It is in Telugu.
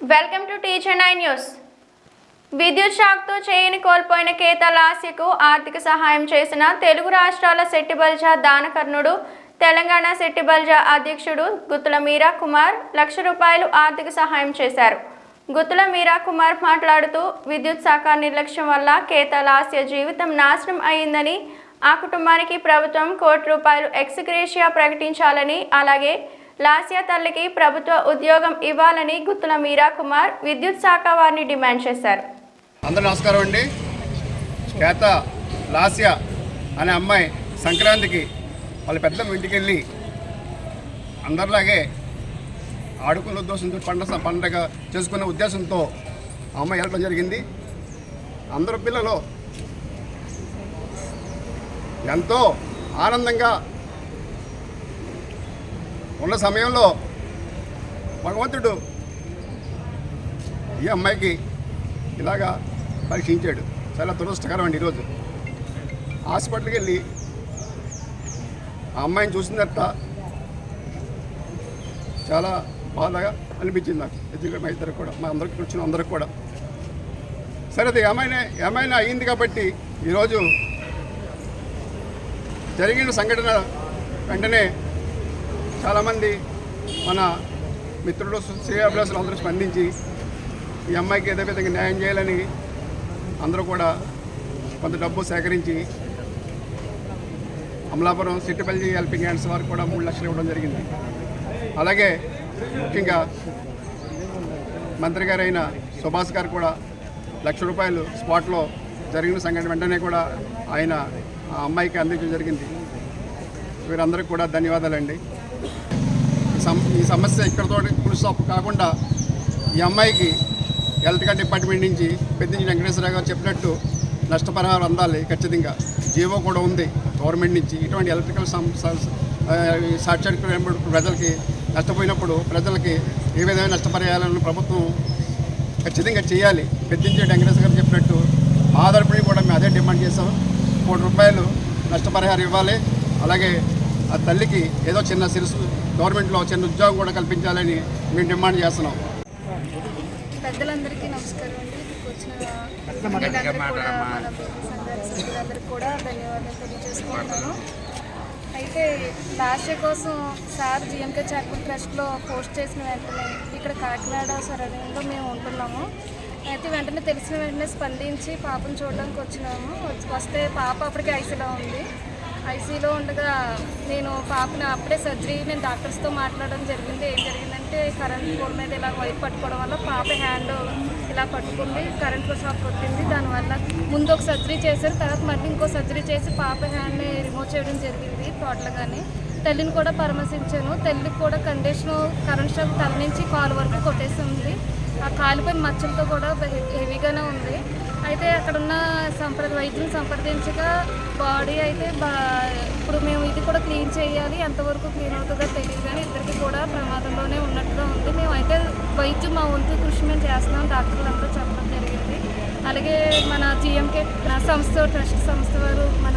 Welcome to teacher nine news విద్యుత్ షాక్తో చేయని కోల్పోయిన కేత లాస్యకు ఆర్థిక సహాయం చేసిన తెలుగు రాష్ట్రాల శెట్టిబల్జా దానకర్ణుడు తెలంగాణ శెట్టిబల్జా అధ్యక్షుడు గుత్తుల మీరా కుమార్ లక్ష రూపాయలు ఆర్థిక సహాయం చేశారు. గుత్తుల మీరా కుమార్ మాట్లాడుతూ విద్యుత్ శాఖ నిర్లక్ష్యం వల్ల కేత లాస్య జీవితం నాశనం అయిందని ఆ కుటుంబానికి ప్రభుత్వం కోటి రూపాయలు ఎక్స్గ్రేషియా ప్రకటించాలని అలాగే లాస్యా తల్లికి ప్రభుత్వ ఉద్యోగం ఇవ్వాలని గుత్తుల మీరా కుమార్ విద్యుత్ శాఖ వారిని డిమాండ్ చేశారు. అందరూ నమస్కారం అండి. కేత లాస్య అనే అమ్మాయి సంక్రాంతికి వాళ్ళ పెద్ద ఇంటికి వెళ్ళి అందరిలాగే ఆడుకునే ఉద్దేశంతో పండగ పండగ చేసుకునే ఉద్దేశంతో ఆ అమ్మాయి వెళ్ళడం జరిగింది. అందరు పిల్లలు ఎంతో ఆనందంగా ఉన్న సమయంలో భగవంతుడు ఈ అమ్మాయికి ఇలాగా పరీక్షించాడు. చాలా దురదృష్టకరం అండి ఈరోజు. హాస్పిటల్కి వెళ్ళి ఆ అమ్మాయిని చూసిందట. చాలా బాధగా అనిపించింది నాకు. ఎందుకంటే మా ఇద్దరు కూడా మా అందరికి వచ్చిన అందరికి కూడా. సరే అది ఏమైనా ఏమైనా అయింది కాబట్టి ఈరోజు జరిగిన సంఘటన వెంటనే చాలామంది మన మిత్రుడు శ్రేయాభిలాసులు అందరూ స్పందించి ఈ అమ్మాయికి ఏదో విధంగా న్యాయం చేయాలని అందరూ కూడా కొంత డబ్బు సేకరించి అమలాపురం సిట్టిపల్లి హెల్పింగ్ హ్యాండ్స్ వారికి కూడా మూడు లక్షలు ఇవ్వడం జరిగింది. అలాగే ముఖ్యంగా మంత్రి గారైన సుభాష్ గారు కూడా లక్ష రూపాయలు స్పాట్లో జరిగిన సంఘటన వెంటనే కూడా ఆయన ఆ అమ్మాయికి అందించడం జరిగింది. వీరందరికీ కూడా ధన్యవాదాలండి. ఈ ఈ సమస్య ఇక్కడతో పురుష కాకుండా ఈ అమ్మాయికి ఎలక్ట్రికల్ డిపార్ట్మెంట్ నుంచి పెద్ద వెంకటేశ్వర గారు చెప్పినట్టు నష్టపరిహారం అందాలి ఖచ్చితంగా. జీవో కూడా ఉంది గవర్నమెంట్ నుంచి. ఇటువంటి ఎలక్ట్రికల్ సం- షార్ట్ ప్రజలకి నష్టపోయినప్పుడు ప్రజలకి ఏ విధమైన నష్టపరిహారాలను ప్రభుత్వం ఖచ్చితంగా చేయాలి. పెద్దించే వెంకటేశ్వర గారు చెప్పినట్టు మా కూడా మేము అదే డిమాండ్ చేస్తాం కోటి రూపాయలు నష్టపరిహారం ఇవ్వాలి. అలాగే ఆ తల్లికి ఏదో చిన్న సిరుసు గవర్నమెంట్లో చిన్న ఉద్యోగం కూడా కల్పించాలని మేము డిమాండ్ చేస్తున్నాం. పెద్దలందరికీ నమస్కారం అండి. వచ్చిన కూడా సభ్యులందరికీ ధన్యవాదాలు తెలియజేసుకుంటున్నాను. అయితే లాస్ట్ ఇయర్ కోసం సార్ జిఎంకే చారిటబుల్ ట్రస్ట్లో పోస్ట్ చేసిన వెంటనే ఇక్కడ కాకినాడ సరౌండింగ్లో మేము ఉంటున్నాము. అయితే వెంటనే తెలిసిన వెంటనే స్పందించి పాపను చూడడానికి వచ్చినాము. వచ్చి- వస్తే పాప అప్పటికే ఐసీలో ఉంది. ఐసీలో ఉండగా నేను పాపను అప్పుడే సర్జరీ నేను డాక్టర్స్తో మాట్లాడడం జరిగింది. ఏం జరిగిందంటే కరెంట్ పోల్ మీద ఇలా వైర్ పట్టుకోవడం వల్ల పాప హ్యాండ్ ఇలా పట్టుకుంది కరెంట్ షాక్ కొట్టింది. దానివల్ల ముందు ఒక సర్జరీ చేశారు తర్వాత మళ్ళీ ఇంకో సర్జరీ చేసి పాప హ్యాండ్ని రిమూవ్ చేయడం జరిగింది టోటల్గానే తల్లిని కూడా పరామర్శించాను. తల్లికి కూడా కండిషన్ కరెంట్ షాక్ తల నుంచి కాలు వరకు కొట్టేసి ఉంది. ఆ కాలుపై మచ్చలతో కూడా హెవీగానే ఉంది. అయితే అక్కడున్న సంప్రద వైద్యుని సంప్రదించగా బాడీ అయితే బా ఇప్పుడు మేము ఇది కూడా క్లీన్ చేయాలి ఎంతవరకు క్లీన్ అవుతుందో తెలియదు కానీ ఇద్దరికి కూడా ప్రమాదంలోనే ఉన్నట్టుగా ఉంది. మేము అయితే వైద్యం మా వంతు కృషి మేము చేస్తున్నాం డాక్టర్లంతా చెప్పడం జరిగింది. అలాగే మన జిఎంకే సంస్థ ట్రస్ట్ సంస్థ వారు మన